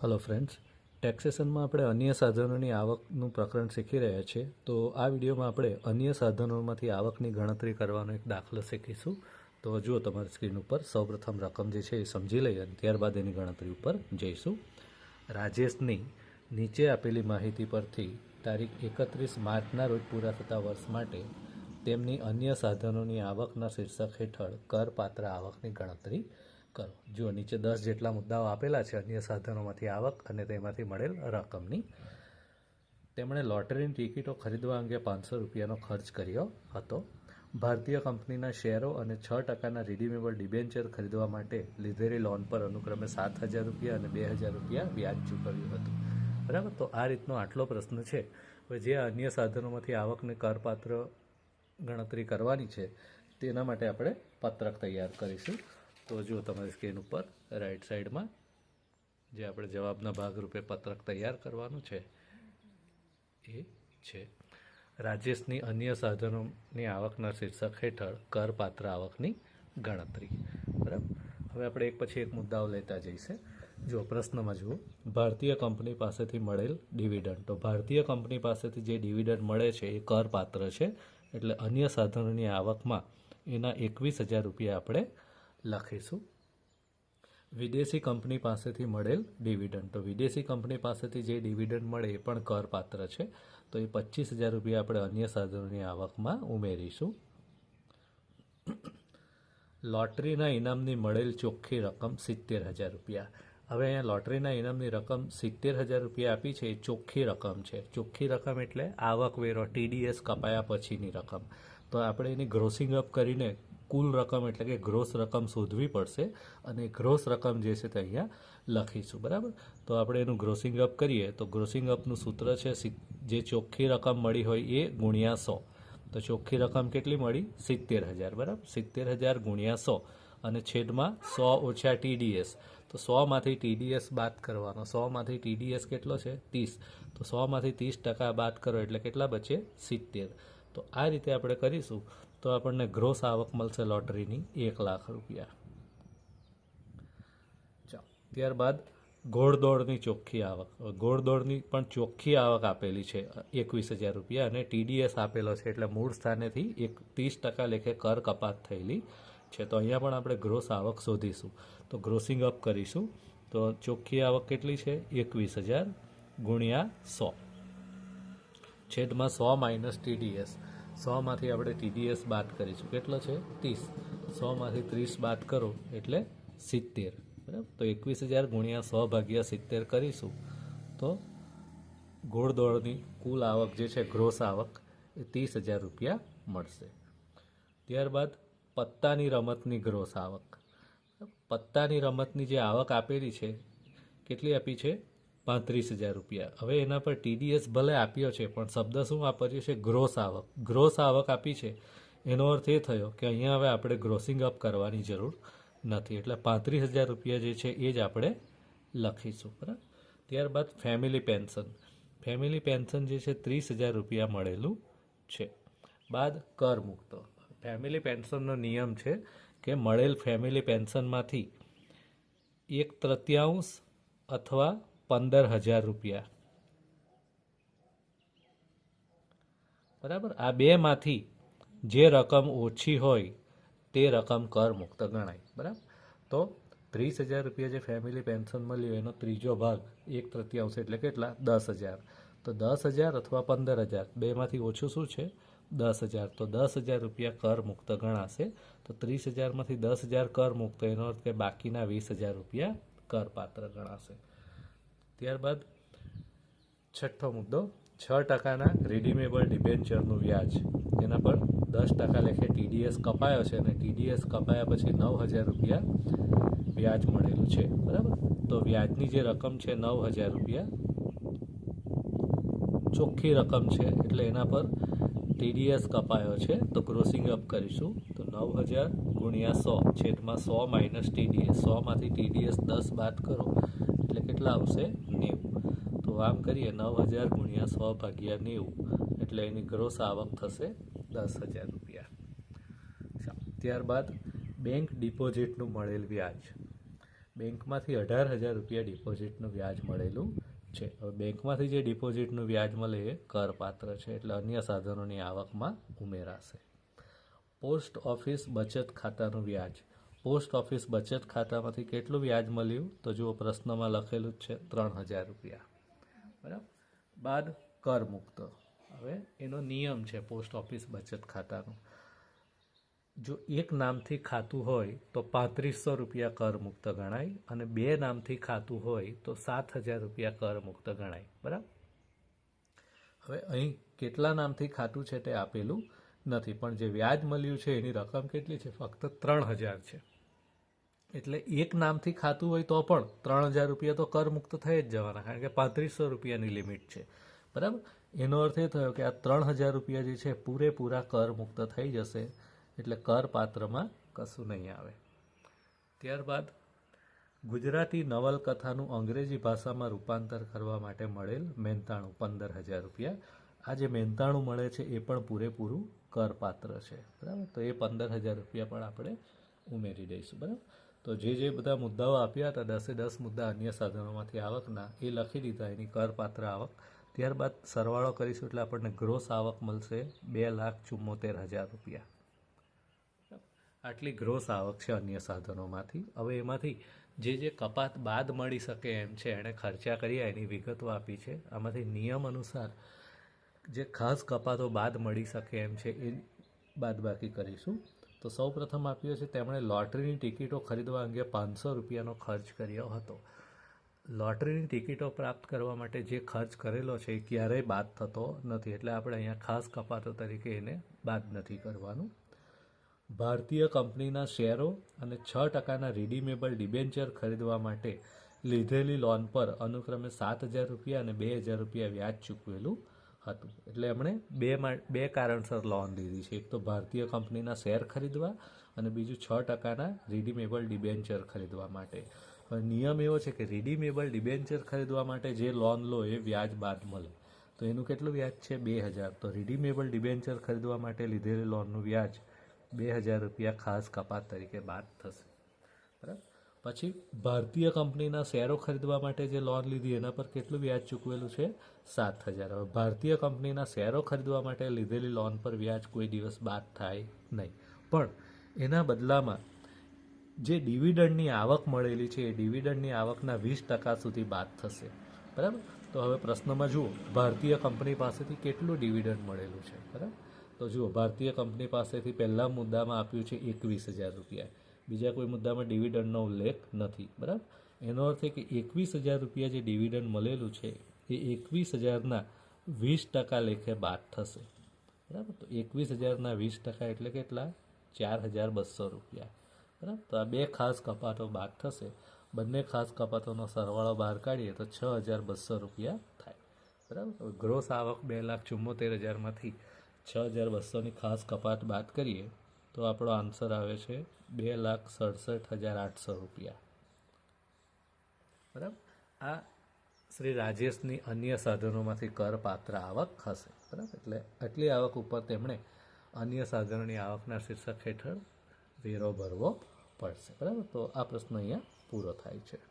Hello friends ટેક્સેશનમાં આપણે અન્ય સાધનોની આવકનું પ્રકરણ શીખી રહ્યા છીએ. તો આ વિડીયોમાં આપણે અન્ય સાધનોમાંથી આવકની ગણતરી કરવાનો એક દાખલો શીખીશું. તો જુઓ તમારી સ્ક્રીન ઉપર સૌપ્રથમ રકમ જે છે એ સમજી લઈએ અને ત્યારબાદ એની ગણતરી ઉપર જઈશું. રાજેશની નીચે આપેલી માહિતી પરથી તારીખ એકત્રીસ માર્ચના રોજ પૂરા થતા વર્ષ માટે તેમની અન્ય સાધનોની આવકના શીર્ષક હેઠળ કરપાત્ર આવકની ગણતરી કરો. જો નીચે દસ જેટલા મુદ્દાઓ આપેલા છે, અન્ય સાધનોમાંથી આવક અને તેમાંથી મળેલ રકમની. તેમણે લોટરીની ટિકિટો ખરીદવા અંગે પાંચસો રૂપિયાનો ખર્ચ કર્યો હતો. ભારતીય કંપનીના શેરો અને છ ટકાના રિડીમેબલ ડિબેન્ચર ખરીદવા માટે લીધેલી લોન પર અનુક્રમે સાત હજાર રૂપિયા અને બે હજાર રૂપિયા વ્યાજ ચૂકવ્યું હતું. બરાબર? તો આ રીતનો આટલો પ્રશ્ન છે. જે અન્ય સાધનોમાંથી આવકને કરપાત્ર ગણતરી કરવાની છે, તેના માટે આપણે પત્રક તૈયાર કરીશું. તો જો તમારી સ્ક્રીન ઉપર રાઈટ સાઈડમાં જે આપણે જવાબના ભાગરૂપે પત્રક તૈયાર કરવાનું છે, એ છે. રાજેશની અન્ય સાધનોની આવકના શીર્ષક હેઠળ કરપાત્ર આવકની ગણતરી. બરાબર? હવે આપણે એક પછી એક મુદ્દાઓ લેતા જઈશે. જો પ્રશ્નમાં જુઓ, ભારતીય કંપની પાસેથી મળેલ ડિવિડન્ડ. તો ભારતીય કંપની પાસેથી જે ડિવિડન્ડ મળે છે, એ કરપાત્ર છે. એટલે અન્ય સાધનોની આવકમાં એના એકવીસ હજાર રૂપિયા આપણે લખીશું. વિદેશી કંપની પાસેથી મળેલ ડિવિડન્ડ. તો વિદેશી કંપની પાસેથી જે ડિવિડન્ડ મળે એ પણ કરપાત્ર છે. તો એ પચીસ હજાર રૂપિયા આપણે અન્ય સાધનોની આવકમાં ઉમેરીશું. લોટરીના ઇનામની મળેલ ચોખ્ખી રકમ સિત્તેર હજાર રૂપિયા. હવે અહીંયા લોટરીના ઇનામની રકમ સિત્તેર હજાર રૂપિયા આપી છે. એ ચોખ્ખી રકમ છે. ચોખ્ખી રકમ એટલે આવકવેરો, ટીડીએસ કપાયા પછીની રકમ. તો આપણે એની ગ્રોસિંગ અપ કરીને કુલ રકમ એટલે કે ગ્રોસ રકમ શોધવી પડશે અને ગ્રોસ રકમ જે છે તે અહીંયા લખીશું, બરાબર? તો આપણે એનું ગ્રોસિંગ અપ કરીએ, તો ગ્રોસિંગ અપનું સૂત્ર છે જે ચોખ્ખી રકમ મળી હોય એ ગુણ્યા સો. તો ચોખ્ખી રકમ કેટલી મળી? સિત્તેર હજાર, બરાબર? સિત્તેર હજાર ગુણ્યા સો. અને છેદમાં સો ઓછા ટીડીએસ તો સોમાંથી ટીડીએસ બાદ કરવાનો. સોમાંથી ટીડીએસ કેટલો છે? ત્રીસ. તો સોમાંથી ત્રીસ ટકા બાદ કરો એટલે કેટલા બચે? સિત્તેર. તો આ રીતે આપણે કરીશું. તો આપણને ગ્રોસ આવક મળશે લોટરીની એક લાખ રૂપિયા. ચાલો, ત્યારબાદ ઘોડદોડની ચોખ્ખી આવક. ગોળદોડની પણ ચોખ્ખી આવક આપેલી છે, એકવીસ હજાર રૂપિયા, અને ટીડીએસ આપેલો છે, એટલે મૂળ સ્થાનેથી એક ત્રીસ ટકા લેખે કર કપાત થયેલી છે. તો અહીંયા પણ આપણે ગ્રોસ આવક શોધીશું. તો ગ્રોસિંગ અપ કરીશું. તો ચોખ્ખી આવક કેટલી છે? એકવીસ હજાર ગુણ્યા સો. છેદમાં સો માઇનસ ટીડીએસ. સોમાંથી આપણે ટીડીએસ બાદ કરીશું. કેટલો છે? ત્રીસ. સોમાંથી ત્રીસ બાદ કરો એટલે સિત્તેર. બરાબર? તો એકવીસ હજાર ગુણ્યા સો ભાગ્યા સિત્તેર કરીશું. તો ઘોડદોડની કુલ આવક જે છે ગ્રોસ આવક, એ ત્રીસ હજાર રૂપિયા મળશે. ત્યારબાદ પત્તાની રમતની ગ્રોસ આવક. પત્તાની રમતની જે આવક આપેલી છે, કેટલી આપી છે? પાંત્રીસ હજાર રૂપિયા. હવે એના પર ટીડીએસ ભલે આપ્યો છે, પણ શબ્દ શું વાપર્યો છે? ગ્રોસ આવક. ગ્રોસ આવક આપી છે. એનો અર્થ એ થયો કે અહીંયા હવે આપણે ગ્રોસિંગ અપ કરવાની જરૂર નથી. એટલે પાંત્રીસ હજાર રૂપિયા જે છે, એ જ આપણે લખીશું, બરાબર? ત્યારબાદ ફેમિલી પેન્શન. ફેમિલી પેન્શન જે છે, ત્રીસ હજાર રૂપિયા મળેલું છે. બાદ કર મુક્ત. ફેમિલી પેન્શનનો નિયમ છે કે મળેલ ફેમિલી પેન્શનમાંથી એક તૃતીયાંશ અથવા પંદર હજાર રૂપિયા. બરાબર? આ બેમાંથી જે રકમ ઓછી હોય, તે રકમ કર મુક્ત ગણાય. બરાબર? તો ત્રીસ હજાર રૂપિયા જે ફેમિલી પેન્શન મળ્યું, એનો ત્રીજો ભાગ એક તૃતીયાંશ એટલે કેટલા? દસ હજાર. તો દસ હજાર અથવા પંદર હજાર. બેમાંથી ઓછું શું છે? દસ હજાર. તો દસ હજાર રૂપિયા કર મુક્ત ગણાશે. તો ત્રીસ હજારમાંથી દસ હજાર કર મુક્ત, એનો અર્થ કે બાકીના વીસ હજાર રૂપિયા કરપાત્ર ગણાશે. ત્યારબાદ છઠ્ઠો મુદ્દો, છ ટકાના રિડીમેબલ ડિબેન્ચરનું વ્યાજ. એના પર દસ ટકા લેખે ટીડીએસ કપાયો છે અને ટીડીએસ કપાયા પછી નવ હજાર રૂપિયા વ્યાજ મળેલું છે. બરાબર? તો વ્યાજની જે રકમ છે નવ હજાર રૂપિયા, ચોખ્ખી રકમ છે એટલે એના પર ટીડીએસ કપાયો છે. તો ક્રોસિંગ અપ કરીશું. તો નવ હજાર ગુણ્યા સો છેદમાં સો માઇનસ ટીડીએસ સોમાંથી ટીડીએસ દસ બાદ કરો. એટલે કેટલા આવશે? નેવું. તો આમ કરીએ, નવ હજાર ગુણ્યા સો ભાગ્યા નેવું. એટલે એની ગ્રોસ આવક થશે દસ હજાર રૂપિયા. ત્યારબાદ બેંક ડિપોઝિટનું મળેલ વ્યાજ. બેંકમાંથી અઢાર હજાર રૂપિયા ડિપોઝિટનું વ્યાજ મળેલું છે. હવે બેંકમાંથી જે ડિપોઝિટનું વ્યાજ મળે એ કરપાત્ર છે, એટલે અન્ય સાધનોની આવકમાં ઉમેરાશે. પોસ્ટ ઓફિસ બચત ખાતાનું વ્યાજ. પોસ્ટ ઓફિસ બચત ખાતામાંથી કેટલું વ્યાજ મળ્યું? તો જુઓ, પ્રશ્નમાં લખેલું જ છે, ત્રણ હજાર રૂપિયા. બરાબર? બાદ કર મુક્ત. હવે એનો નિયમ છે પોસ્ટ ઓફિસ બચત ખાતાનું. જો એક નામથી ખાતું હોય, તો પાંત્રીસો રૂપિયા કર મુક્ત ગણાય અને બે નામથી ખાતું હોય, તો સાત હજાર રૂપિયા કર મુક્ત ગણાય. બરાબર? હવે અહીં કેટલા નામથી ખાતું છે તે આપેલું નથી, પણ જે વ્યાજ મળ્યું છે એની રકમ કેટલી છે? ફક્ત ત્રણ હજાર છે. એટલે એક નામથી ખાતું હોય તો પણ ત્રણ હજાર રૂપિયા તો કર મુક્ત થઈ જ જવાના, કારણ કે પાંત્રીસો રૂપિયાની લિમિટ છે. બરાબર? એનો અર્થ એ થયો કે આ ત્રણ હજાર રૂપિયા જે છે પૂરેપૂરા કર મુક્ત થઈ જશે, એટલે કર પાત્રમાં કશું નહીં આવે. ત્યારબાદ ગુજરાતી નવલકથાનું અંગ્રેજી ભાષામાં રૂપાંતર કરવા માટે મળેલ મહેનતાણું પંદર હજાર રૂપિયા. આ જે મહેનતાણું મળે છે એ પણ પૂરેપૂરું કરપાત્ર છે. બરાબર? તો એ પંદર હજાર રૂપિયા પણ આપણે ઉમેરી દઈશું. બરાબર? તો જે જે બધા મુદ્દાઓ આપ્યા હતા, દસે દસ મુદ્દા અન્ય સાધનોમાંથી આવકના, એ લખી દીધા, એની કરપાત્ર આવક. ત્યારબાદ સરવાળો કરીશું એટલે આપણને ગ્રોસ આવક મળશે બે લાખ ચુમ્મોતેર હજાર રૂપિયા. આટલી ગ્રોસ આવક છે અન્ય સાધનોમાંથી. હવે એમાંથી જે જે કપાત બાદ મળી શકે એમ છે, એણે ખર્ચા કર્યા, એની વિગતો આપી છે. આમાંથી નિયમ અનુસાર જે ખાસ કપાતો બાદ મળી શકે એમ છે, એ બાદબાકી કરીશું. તો સૌ પ્રથમ આપ્યો છે, તેમણે લોટરીની ટિકિટો ખરીદવા અંગે પાંચસો રૂપિયાનો ખર્ચ કર્યો હતો. લોટરીની ટિકિટો પ્રાપ્ત કરવા માટે જે ખર્ચ કરેલો છે, એ ક્યારેય બાદ થતો નથી. એટલે આપણે અહીંયા ખાસ કપાતો તરીકે એને બાદ નથી કરવાનું. ભારતીય કંપનીના શેરો અને છ ટકાના રિડીમેબલ ડિબેન્ચર ખરીદવા માટે લીધેલી લોન પર અનુક્રમે સાત હજાર રૂપિયા અને બે હજાર રૂપિયા વ્યાજ ચૂકવેલું હતું. એટલે એમણે બે બે કારણસર લોન લીધી છે. એક તો ભારતીય કંપનીના શેર ખરીદવા અને બીજું છ ટકાના રિડીમેબલ ડિબેન્ચર ખરીદવા માટે. નિયમ એવો છે કે રિડીમેબલ ડિબેન્ચર ખરીદવા માટે જે લોન લો એ વ્યાજ બાદ મળે. તો એનું કેટલું વ્યાજ છે? બે હજાર. તો રિડીમેબલ ડિબેન્ચર ખરીદવા માટે લીધેલી લોનનું વ્યાજ બે હજાર રૂપિયા ખાસ કપાત તરીકે બાદ થશે. બરાબર? પછી ભારતીય કંપનીના શેરો ખરીદવા માટે જે લોન લીધી એના પર કેટલું વ્યાજ ચૂકવેલું છે? સાત હજાર. હવે ભારતીય કંપનીના શેરો ખરીદવા માટે લીધેલી લોન પર વ્યાજ કોઈ દિવસ બાદ થાય નહીં. પણ એના બદલામાં જે ડિવિડન્ડની આવક મળેલી છે, એ ડિવિડન્ડની આવકના વીસ ટકા સુધી બાદ થશે. બરાબર? તો હવે પ્રશ્નમાં જુઓ, ભારતીય કંપની પાસેથી કેટલું ડિવિડન્ડ મળેલું છે? બરાબર? તો જુઓ, ભારતીય કંપની પાસેથી પહેલા મુદ્દામાં આપ્યું છે એકવીસ હજાર રૂપિયા. બીજા કોઈ મુદ્દામાં ડિવિડન્ડનો ઉલ્લેખ નથી, બરાબર? એનો અર્થ એ કે એકવીસ હજાર રૂપિયા જે ડિવિડન્ડ મળેલું છે, એ એકવીસ હજારના વીસ ટકા લેખે બાદ થશે, બરાબર? તો એકવીસ હજારના વીસ ટકા એટલે કેટલા? ચાર હજાર બસો રૂપિયા, બરાબર? તો આ બે ખાસ કપાતો બાદ થશે. બંને ખાસ કપાતોનો સરવાળો બહાર કાઢીએ તો છ હજાર બસો રૂપિયા થાય, બરાબર? ગ્રોસ આવક બે લાખ ચુમ્મોતેર હજારમાંથી છ હજાર બસોની ખાસ કપાત બાદ કરીએ તો આપણો આન્સર આવે છે બે લાખ સડસઠ હજાર આઠસો રૂપિયા. બરાબર? આ શ્રી રાજેશની અન્ય સાધનોમાંથી કરપાત્ર આવક હશે. બરાબર? એટલે આટલી આવક ઉપર તેમણે અન્ય સાધનોની આવકના શીર્ષક હેઠળ વેરો ભરવો પડશે. બરાબર? તો આ પ્રશ્ન અહીંયા પૂરો થાય છે.